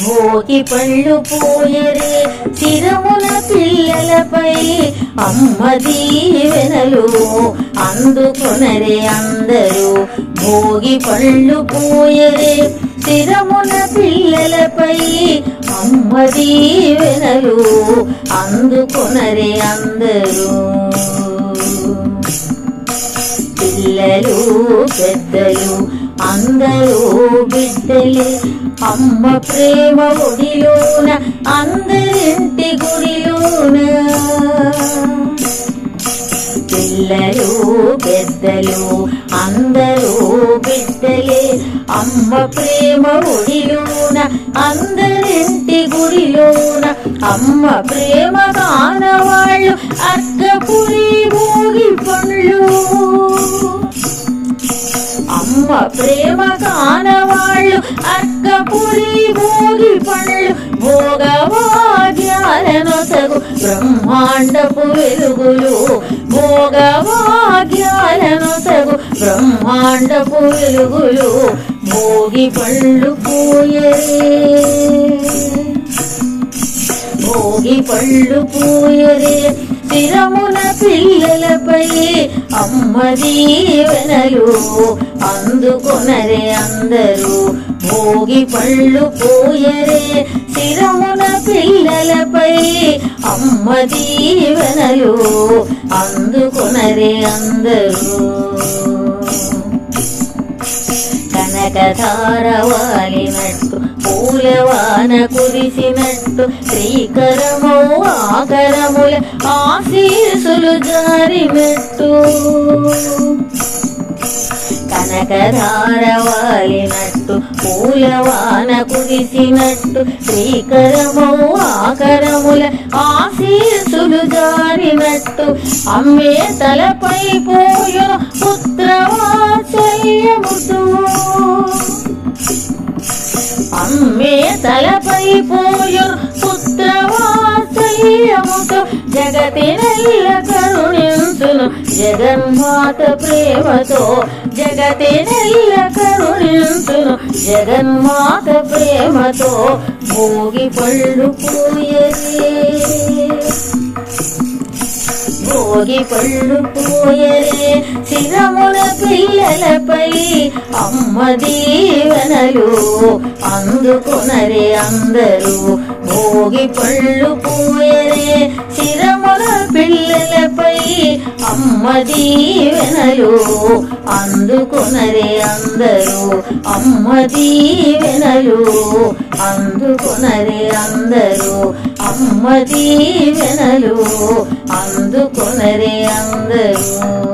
భోగి పళ్ళు పోయరే చిరముల పిల్లలపై అమ్మ దీవెనలు అందుకొనరే అందరూ. భోగి పళ్ళు పోయరే చిరముల పిల్లలపై అమ్మ దీవెనలు అందుకొనరే అందరూ. పిల్లలు పెద్దలు అందరూ బిడ్డలే. అమ్మ ప్రేమ ఒడిలోన అందరింటి గుడిలోన. పిల్లలు పెద్దలు అందరూ బిడ్డలే. అమ్మ ప్రేమ ఒడిలోన అందరింటి గుడిలోన. అమ్మ ప్రేమ కానవాళ్ళు అక్కపురి భోగి పండ్లు అమ్మ ప్రేమ కానవాళ్ళు అక్కపురి భోగి పండ్లు భోగవాగ్యాలనొసగు బ్రహ్మాండపు వెలుగులు. భోగవాగ్యాలనొసగు బ్రహ్మాండపు వెలుగులు. భోగి పళ్ళు పోయరే. భోగి పళ్ళు పూయరే. స్థిరమున పిల్లలపై అమ్మ దీవెనలు అందుకొనరే అందరూ భోగి పళ్ళు పూయరే స్థిరమున పిల్లలపై అమ్మ దీవెనలు అందుకొనరే అందరూ కనకధారవాలినట్టు పూలవాన కురిసినట్టు శ్రీకరము ఆకరముల ఆశీసులు జారినట్టు. కనకధారవాలినట్టు పూలవాన కురిసినట్టు శ్రీకరము ఆకరముల ఆశీసులు జారినట్టు. అమ్మే తలపై పోయును పుత్రవాత్సల్యముతో తలపై పోయును పుత్రవాత్సల్యముతో జగతి నెల్ల కరుణించును జగన్మాత ప్రేమతో. జగతి నెల్ల కరుణించును జగన్మాత ప్రేమతో. భోగి పళ్ళు పోయరే భోగి పళ్ళు పోయరే శిరముల పిల్లలపై అమ్మ దీవెనలు అందుకునరే అందరూ. భోగి పళ్ళు పోయరే శిరముల పిల్లలపై అమ్మ దీవెనలు అందుకునరే అందరూ. అమ్మ దీవెనలు అందుకునరే అందరూ. అమ్మ దీవెనలు అందుకొనరే అందరూ